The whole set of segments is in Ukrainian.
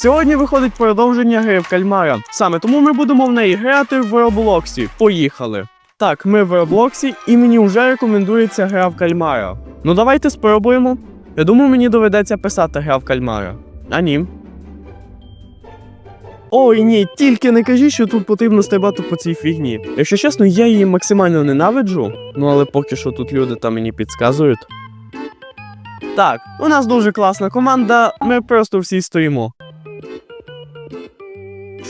Сьогодні виходить продовження гри в кальмара. Саме тому ми будемо в неї грати в Роблоксі. Поїхали. Так, ми в Роблоксі, і мені вже рекомендується гра в кальмара. Ну давайте спробуємо. Я думаю, мені доведеться писати гра в кальмара. А ні. Ой, ні, тільки не кажіть, що тут потрібно стрибати по цій фігні. Якщо чесно, я її максимально ненавиджу, ну але поки що тут люди там мені підказують. Так, у нас дуже класна команда, ми просто всі стоїмо.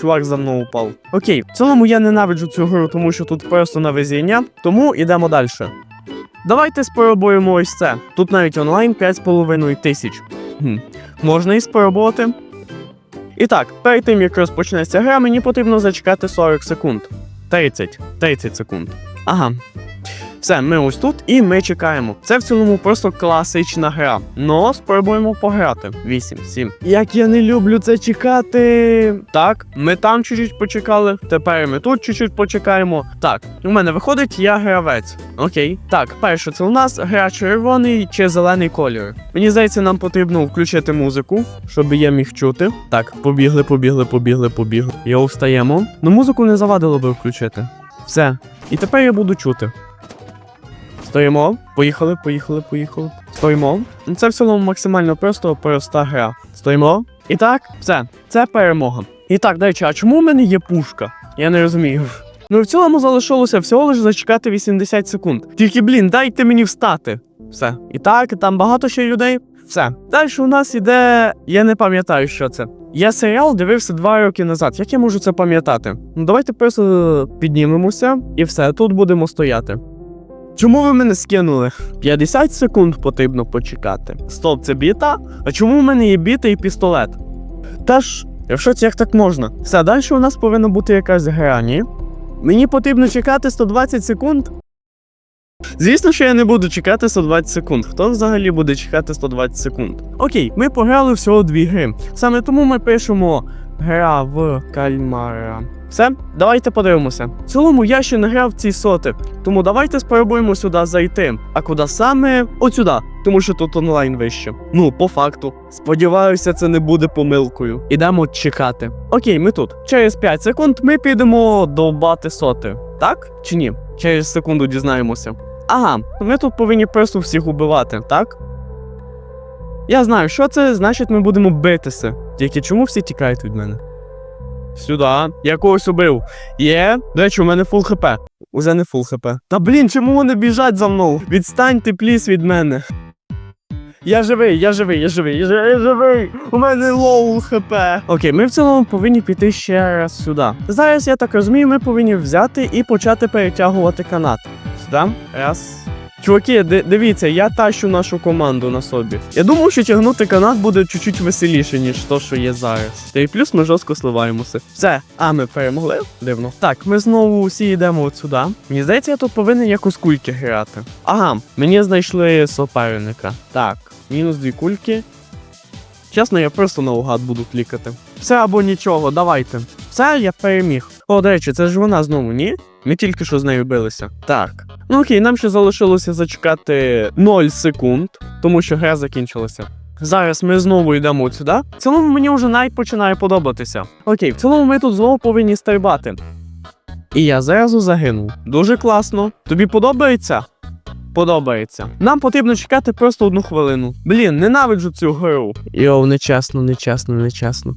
Чувак за мною упав. Окей, в цілому я ненавиджу цю гру, тому що тут просто на везіння, тому йдемо далі. Давайте спробуємо ось це. Тут навіть онлайн 5,5 тисяч. Хм. Можна і спробувати. І так, перед тим як розпочнеться гра, мені потрібно зачекати 40 секунд. 30. 30 секунд. Ага. Все, ми ось тут і ми чекаємо. Це в цілому просто класична гра. Но спробуємо пограти. 8, 7. Як я не люблю це чекати. Так, ми там чуть-чуть почекали. Тепер ми тут чуть-чуть почекаємо. Так, у мене виходить, я гравець. Окей. Так, перше, це у нас гра червоний чи зелений кольор. Мені здається, нам потрібно включити музику, щоб я міг чути. Так, побігли, побігли, побігли, побігли. Йоу, встаємо. Ну музику не завадило би включити. Все. І тепер я буду чути. Стоїмо, поїхали, поїхали, поїхали. Стоїмо. Це в цілому максимально просто проста гра. Стоїмо. І так, все, це перемога. І так, до а чому в мене є пушка? Я не розумію. Ну, в цілому залишилося всього лише зачекати 80 секунд. Тільки, блін, дайте мені встати. Все. І так, там багато ще людей. Все. Далі у нас іде. Я не пам'ятаю, що це. Я серіал дивився два роки назад. Як я можу це пам'ятати? Ну, давайте просто піднімемося і все, тут будемо стояти. Чому ви мене скинули? 50 секунд потрібно почекати. Стоп, це біта? А чому в мене є біта і пістолет? Та ж, я в шоці, як так можна? Все, далі у нас повинна бути якась гра, ні? Мені потрібно чекати 120 секунд. Звісно, що я не буду чекати 120 секунд. Хто взагалі буде чекати 120 секунд? Окей, ми пограли всього дві гри. Саме тому ми пишемо гра в кальмара. Все, давайте подивимося. В цілому я ще не грав ці соти, тому давайте спробуємо сюди зайти. А куди саме? От сюди, тому що тут онлайн вище. Ну, по факту. Сподіваюся, це не буде помилкою. Ідемо чекати. Окей, ми тут. Через 5 секунд ми підемо довбати соти. Так чи ні? Через секунду дізнаємося. Ага, ми тут повинні просто всіх убивати, так? Я знаю, що це, значить, ми будемо битися. Тільки чому всі тікають від мене? Сюди. Я когось убив. Є. До речі, у мене фул хп. Уже не фул хп. Та блін, чому вони біжать за мною? Відстаньте, пліс, від мене. Я живий, я живий, я живий, я живий, я живий. У мене лоу хп. Окей, ми в цілому повинні піти ще раз сюди. Зараз я так розумію, ми повинні взяти і почати перетягувати канат. Сюди. Раз. Чуваки, дивіться, я тащу нашу команду на собі. Я думаю, що тягнути канат буде чуть-чуть веселіше, ніж то, що є зараз. Та й плюс ми жорстко сливаємося. Все, а ми перемогли. Дивно. Так, ми знову всі йдемо от сюди. Мені здається, я тут повинен якось кульки грати. Ага, мені знайшли суперника. Так, мінус дві кульки. Чесно, я просто наугад буду клікати. Все або нічого, давайте. Все, я переміг. О, до речі, це ж вона знову, ні? Ми тільки що з нею билися. Так. Ну окей, нам ще залишилося зачекати 0 секунд, тому що гра закінчилася. Зараз ми знову йдемо от сюди. В цілому мені вже навіть починає подобатися. Окей, в цілому ми тут знову повинні стрибати. І я зразу загинув. Дуже класно. Тобі подобається? Подобається. Нам потрібно чекати просто одну хвилину. Блін, ненавиджу цю гру. Йоу, нечесно, нечесно, нечесно.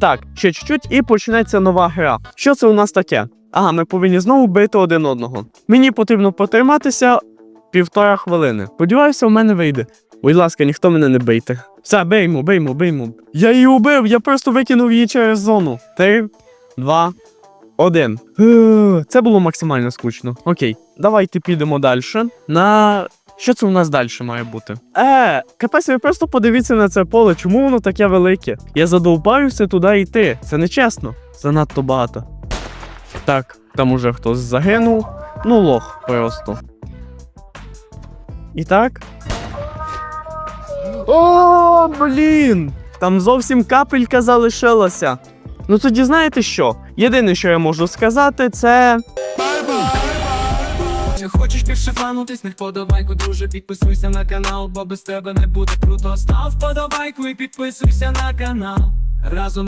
Так, ще чуть-чуть і почнеться нова гра. Що це у нас таке? Ага, ми повинні знову бити один одного. Мені потрібно потриматися півтора хвилини. Сподіваюся, у мене вийде. Будь ласка, ніхто мене не бийте. Все, биймо, биймо, биймо. Я її убив, я просто викинув її через зону. Три, два, один. Це було максимально скучно. Окей, давайте підемо далі. На. Що це у нас далі має бути? Е, капець, ви просто подивіться на це поле, чому воно таке велике? Я задовбаюся туди йти. Це нечесно. Занадто багато. Так, там уже хтось загинув. Ну, лох просто. І так. О, блін! Там зовсім капелька залишилася. Ну тоді знаєте що? Єдине, що я можу сказати, це. Хочеш більше фанутись, не вподобайку, друже, підписуйся на канал, бо без тебе не буде круто. Став вподобайку і підписуйся на канал. Разом